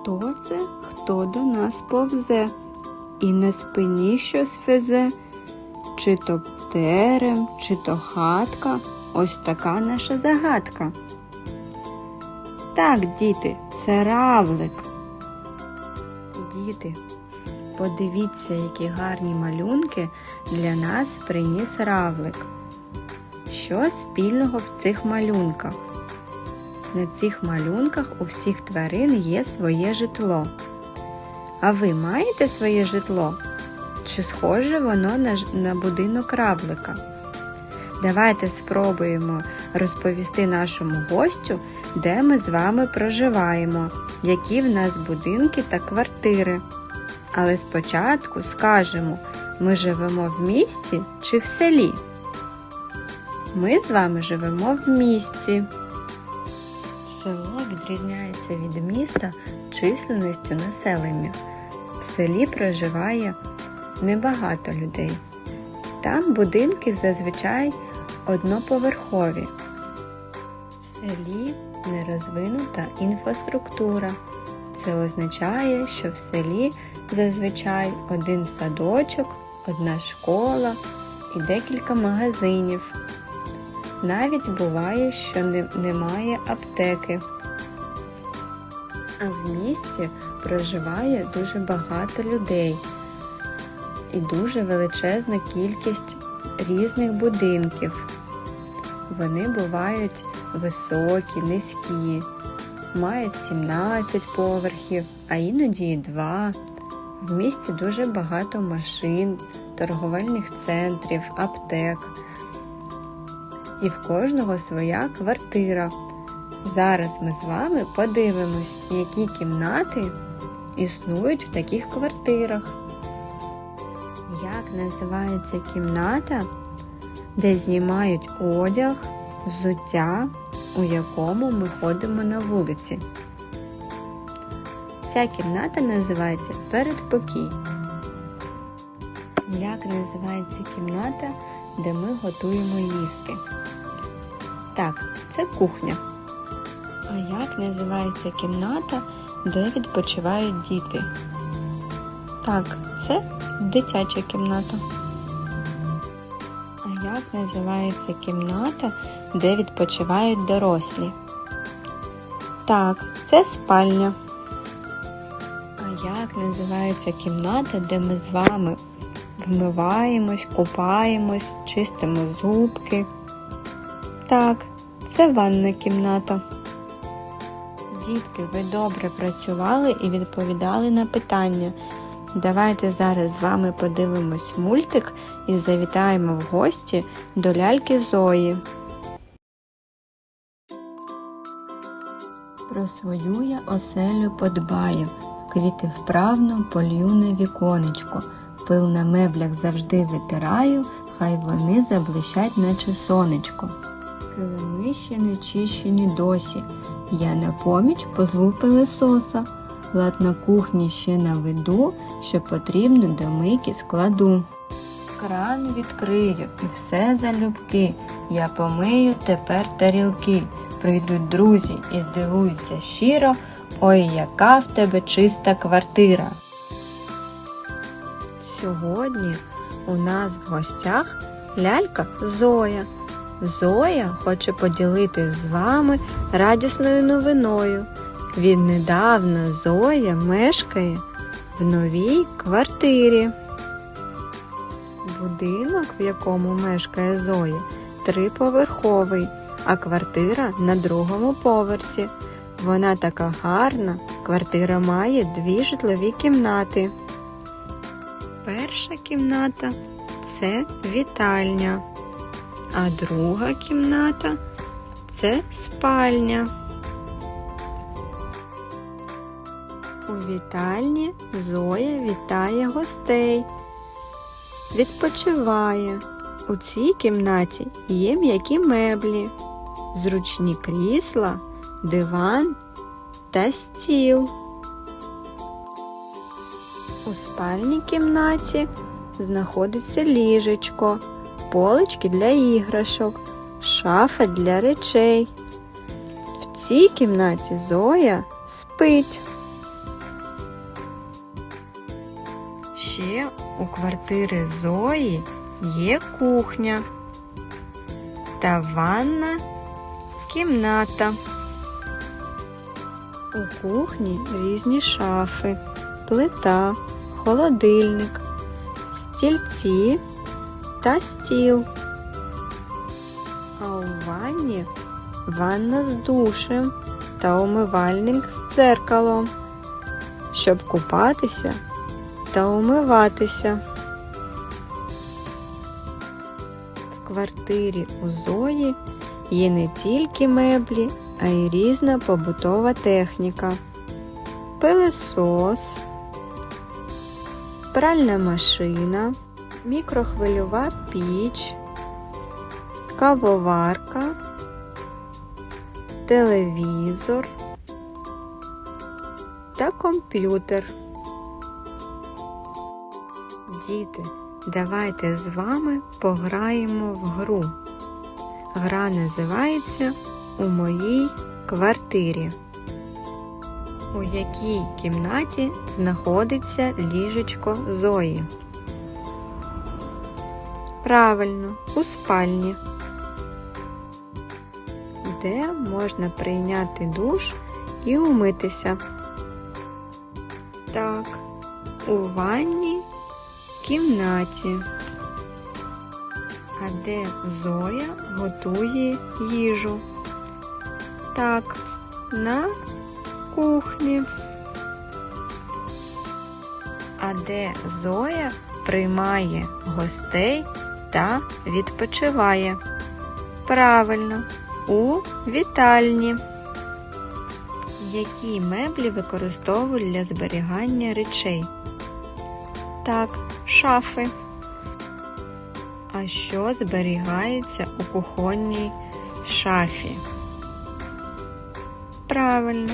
Хто це, хто до нас повзе? І на спині щось фезе, чи то терем, чи то хатка, ось така наша загадка. Так, діти, це равлик. Діти, подивіться, які гарні малюнки для нас приніс равлик. Що спільного в цих малюнках? На цих малюнках у всіх тварин є своє житло. А ви маєте своє житло? Чи схоже воно на, на будинок равлика? Давайте спробуємо розповісти нашому гостю, де ми з вами проживаємо, які в нас будинки та квартири. Але спочатку скажемо, ми живемо в місті чи в селі? Ми з вами живемо в місті. Село відрізняється від міста численністю населення. В селі проживає небагато людей. Там будинки зазвичай одноповерхові. В селі не розвинута інфраструктура. Це означає, що в селі зазвичай один садочок, одна школа і декілька магазинів. Навіть буває, що не- немає аптеки. А в місті проживає дуже багато людей і дуже величезна кількість різних будинків. Вони бувають високі, низькі, мають 17 поверхів, а іноді і 2. В місті дуже багато машин, торговельних центрів, аптек. І в кожного своя квартира. Зараз ми з вами подивимось, які кімнати існують в таких квартирах. Як називається кімната, де знімають одяг, взуття, у якому ми ходимо на вулиці? Ця кімната називається передпокій. Як називається кімната, де ми готуємо їсти? Кухня. А як називається кімната, де відпочивають діти? Так, це дитяча кімната. А як називається кімната, де відпочивають дорослі? Так, це спальня. А як називається кімната, де ми з вами вмиваємось, купаємось, чистимо зубки? Так, це ванна кімната. Дітки, ви добре працювали і відповідали на питання. Давайте зараз з вами подивимось мультик і завітаємо в гості до ляльки Зої. Про свою я оселю подбаю, квіти вправно полью на віконечко, пил на меблях завжди витираю, хай вони заблищать, наче сонечко. Килими ще не чищені досі, я на поміч позву пилисоса, лад на кухні ще наведу, що потрібно до мийки складу. Кран відкрию і все залюбки, я помию тепер тарілки. Прийдуть друзі і здивуються щиро, ой, яка в тебе чиста квартира. Сьогодні у нас в гостях лялька Зоя. Зоя хоче поділитись з вами радісною новиною. Віднедавна Зоя мешкає в новій квартирі. Будинок, в якому мешкає Зоя, триповерховий, а квартира на другому поверсі. Вона така гарна, квартира має дві житлові кімнати. Перша кімната це вітальня, а друга кімната це спальня. У вітальні Зоя вітає гостей. Відпочиває. У цій кімнаті є м'які меблі, зручні крісла, диван та стіл. У спальній кімнаті знаходиться ліжечко, полички для іграшок, шафа для речей. В цій кімнаті Зоя спить. Ще у квартири Зої є кухня та ванна кімната. У кухні різні шафи, плита, холодильник, стільці та стіл. А у ванні ванна з душем та умивальник з дзеркалом, щоб купатися та умиватися. В квартирі у Зої є не тільки меблі, а й різна побутова техніка, пилесос, пральна машина, мікрохвильова піч, кавоварка, телевізор та комп'ютер. Діти, давайте з вами пограємо в гру. Гра називається У моїй квартирі. У якій кімнаті знаходиться ліжечко Зої? Правильно, у спальні. Де можна прийняти душ і умитися? Так, у ванній кімнаті. А де Зоя готує їжу? Так, на кухні. А де Зоя приймає гостей та відпочиває? Правильно, у вітальні. Які меблі використовують для зберігання речей? Так, шафи. А що зберігається у кухонній шафі? Правильно,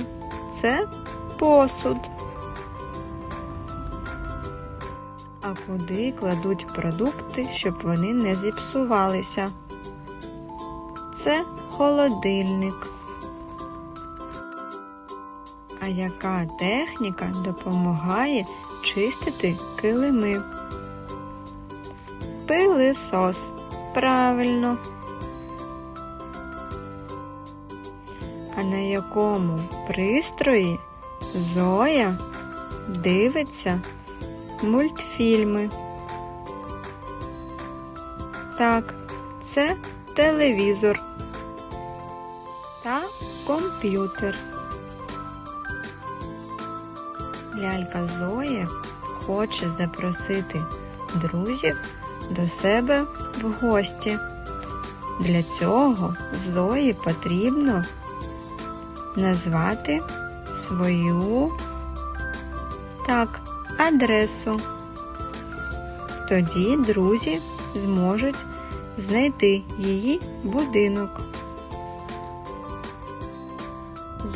це посуд. А куди кладуть продукти, щоб вони не зіпсувалися? Це холодильник. А яка техніка допомагає чистити килими? Пилисос. Правильно. А на якому пристрої Зоя дивиться мультфільми? Так, це телевізор та комп'ютер. Лялька Зоя хоче запросити друзів до себе в гості. Для цього Зої потрібно назвати свою так, адресу. Тоді друзі зможуть знайти її будинок.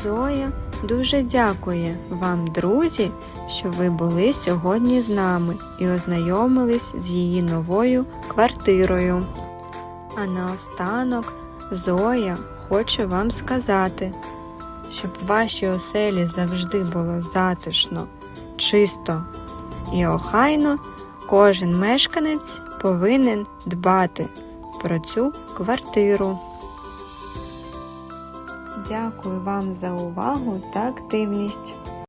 Зоя дуже дякує вам, друзі, що ви були сьогодні з нами і ознайомились з її новою квартирою. А наостанок Зоя хоче вам сказати, щоб в вашій оселі завжди було затишно, чисто і охайно, кожен мешканець повинен дбати про цю квартиру. Дякую вам за увагу та активність.